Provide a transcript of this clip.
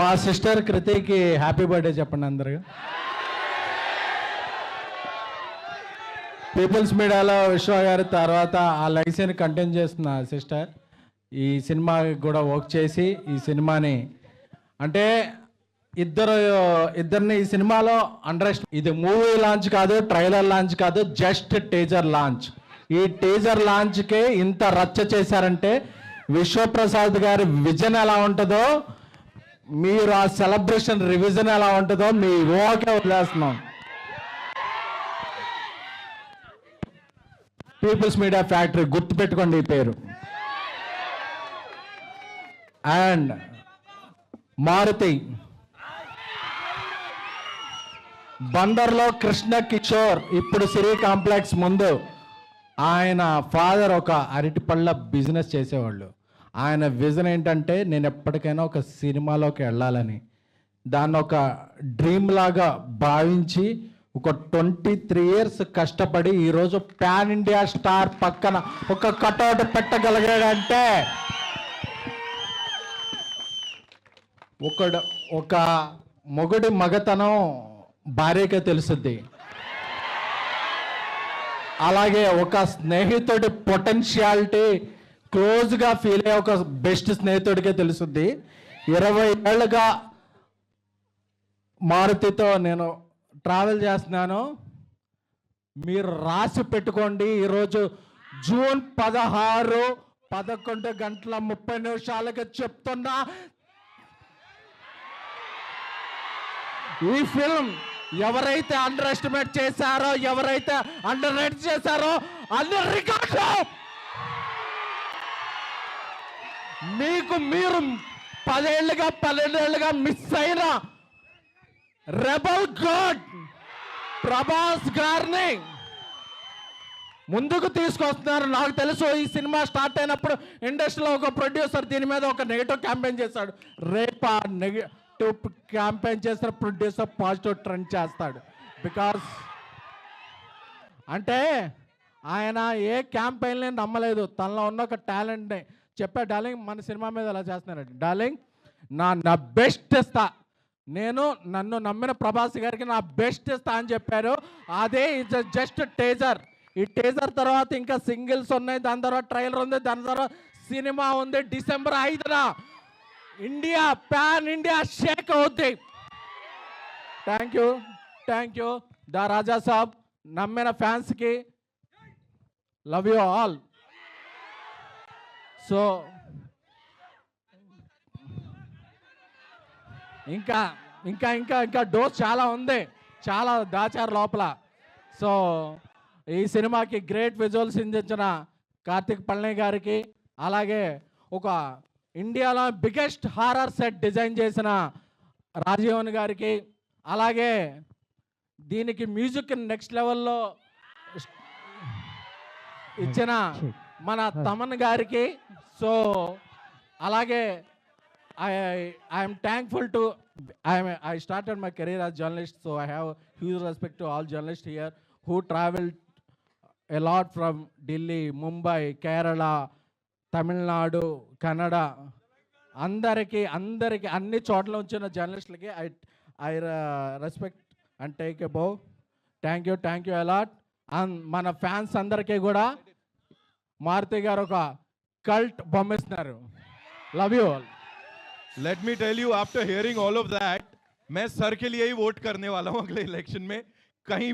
మా sister కృతికి happy birthday చెప్పండి అందరు. పీపుల్స్ మీడియాలో విశ్వ గారి తర్వాత ఆ లైసెన్ కంటిన్యూ చేస్తున్న సిస్టర్. ఈ సినిమా కూడా వర్క్ చేసి ఈ సినిమాని అంటే ఇద్దరు ఇద్దరిని ఈ సినిమాలో అండర్ ఇది మూవీ లాంచ్ కాదు ట్రైలర్ లాంచ్ కాదు జస్ట్ టీజర్ లాంచ్ ఈ టీజర్ లాంచ్కే ఇంత రచ్చ చేశారంటే విశ్వప్రసాద్ గారి విజన్ ఎలా ఉంటుందో మీరు ఆ సెలబ్రేషన్ రివిజన్ ఎలా ఉంటుందో మీ ఓకే వదిలేస్తున్నాం. పీపుల్స్ మీడియా ఫ్యాక్టరీ గుర్తుపెట్టుకోండి ఈ పేరు. అండ్ మారుతి. బందర్లో కృష్ణ కిషోర్ ఇప్పుడు సిరి కాంప్లెక్స్ ముందు ఆయన ఫాదర్ ఒక అరటిపళ్ళ బిజినెస్ చేసేవాళ్ళు. ఆయన విజన్ ఏంటంటే నేను ఎప్పటికైనా ఒక సినిమాలోకి వెళ్ళాలని. దాన్ని ఒక డ్రీమ్ లాగా భావించి ఒక ట్వంటీ త్రీ ఇయర్స్ కష్టపడి ఈరోజు పాన్ ఇండియా స్టార్ పక్కన ఒక కటౌట్ పెట్టగలిగాడంటే ఒకడు ఒక మొగుడి మగతనం భార్యకే తెలుస్తుంది అలాగే ఒక స్నేహితుడి పొటెన్షియాలిటీ క్లోజ్గా ఫీల్ అయ్యే ఒక బెస్ట్ స్నేహితుడికే తెలుస్తుంది ఇరవై ఏళ్ళుగా మారుతితో నేను ట్రావెల్ చేస్తున్నాను. మీరు రాసి పెట్టుకోండి. ఈరోజు జూన్ పదహారు పదకొండు గంటల ముప్పై నిమిషాలకి చెప్తున్నా. ఈ ఫిల్మ్ ఎవరైతే అండర్ ఎస్టిమేట్ చేశారో ఎవరైతే అండర్ రేట్ చేశారో అన్ని రికార్డు మీకు మీరు పదేళ్ళుగా పన్నెండేళ్ళుగా మిస్ అయిన రెబల్ గాడ్ ప్రభాస్ గారిని ముందుకు తీసుకొస్తున్నారు. నాకు తెలుసు ఈ సినిమా స్టార్ట్ అయినప్పుడు ఇండస్ట్రీలో ఒక ప్రొడ్యూసర్ దీని మీద ఒక నెగిటివ్ క్యాంపెయిన్ చేశాడు. రేపు ఆ నెగిటివ్ క్యాంపెయిన్ చేసిన ప్రొడ్యూసర్ పాజిటివ్ ట్రెండ్ చేస్తాడు. బికాస్ అంటే ఆయన ఏ క్యాంపెయిన్ని నమ్మలేదు. తనలో ఉన్న ఒక టాలెంట్ని చెప్పా డార్లింగ్ మన సినిమా మీద అలా చేస్తున్నారండి. డార్లింగ్ నా నా బెస్ట్ ఇస్తా. నేను నన్ను నమ్మిన ప్రభాస్ గారికి నా బెస్ట్ ఇస్తా అని చెప్పారు. అదే ఇట్స్ జస్ట్ టేజర్. ఈ టేజర్ తర్వాత ఇంకా సింగిల్స్ ఉన్నాయి. దాని తర్వాత ట్రైలర్ ఉంది. దాని తర్వాత సినిమా ఉంది. డిసెంబర్ ఐదున ఇండియా ప్యాన్ ఇండియా షేక్ అవుద్ది. Thank you. Thank you. The Raja Saab నమ్మిన ఫ్యాన్స్కి లవ్ యూ ఆల్. సో ఇంకా ఇంకా ఇంకా ఇంకా డోస్ చాలా ఉంది. చాలా దాచారు లోపల. సో ఈ సినిమాకి గ్రేట్ విజువల్స్ అందించిన కార్తిక్ పళ్ళని గారికి అలాగే ఒక ఇండియాలో బిగ్గెస్ట్ హారర్ సెట్ డిజైన్ చేసిన రాజీవన్ గారికి అలాగే దీనికి మ్యూజిక్ నెక్స్ట్ లెవెల్లో ఇచ్చిన మన తమన్ గారికి. సో అలాగే I I'm thankful to I'm I started my career as journalist so I have huge respect to all journalist here who travel a lot from Delhi Mumbai Kerala Tamil Nadu Kannada అందరికీ అందరికీ అన్ని చోట్ల వచ్చిన జర్నలిస్టులకి I I respect and take a bow thank you thank you a lot and మన fans అందరికీ కూడా మారుతి గారు ఒక cult బొమ్మిస్తున్నారు love you all let me tell you after hearing all of that मैं सर के लिए ही वोट करने वाला हूँ अगले इलेक्शन में कहीं वो